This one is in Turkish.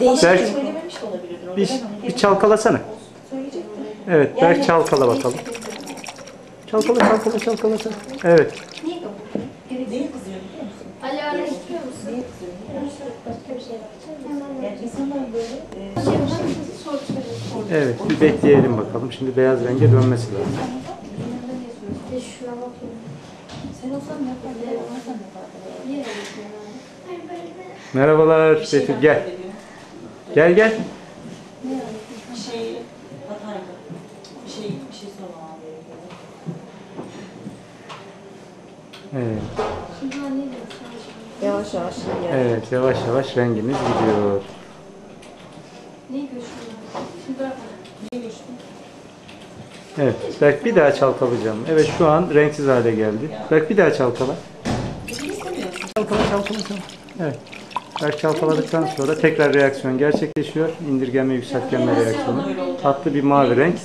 değişik Berk, Söylememiş de olabilirdin. orada. bir, hani bir çalkalasana. Evet, Berk çalkala bakalım. Çalkala, çalkala, çalkala. Evet. Niye? Ali musun? Başka bir şey bakacağım. Yani insanlar böyle Şey. Evet, bir bekleyelim bakalım. Şimdi beyaz renge dönmesi lazım. Merhabalar Betül gel. Gel gel. Bir şey hataydı. Bir şey bir şey sormam. Evet? Yavaş yavaş yani. evet yavaş yavaş rengimiz gidiyor. Neyi görüştün? Evet, Berk bir daha çalkalayacağım. Evet şu an renksiz hale geldi. Berk bir daha çalkala. Şey? Çalkala, çalkala, çalkala. Evet. Berk çalkaladıktan sonra tekrar reaksiyon gerçekleşiyor. İndirgenme, yükseltgenme reaksiyonu. Tatlı bir mavi renk.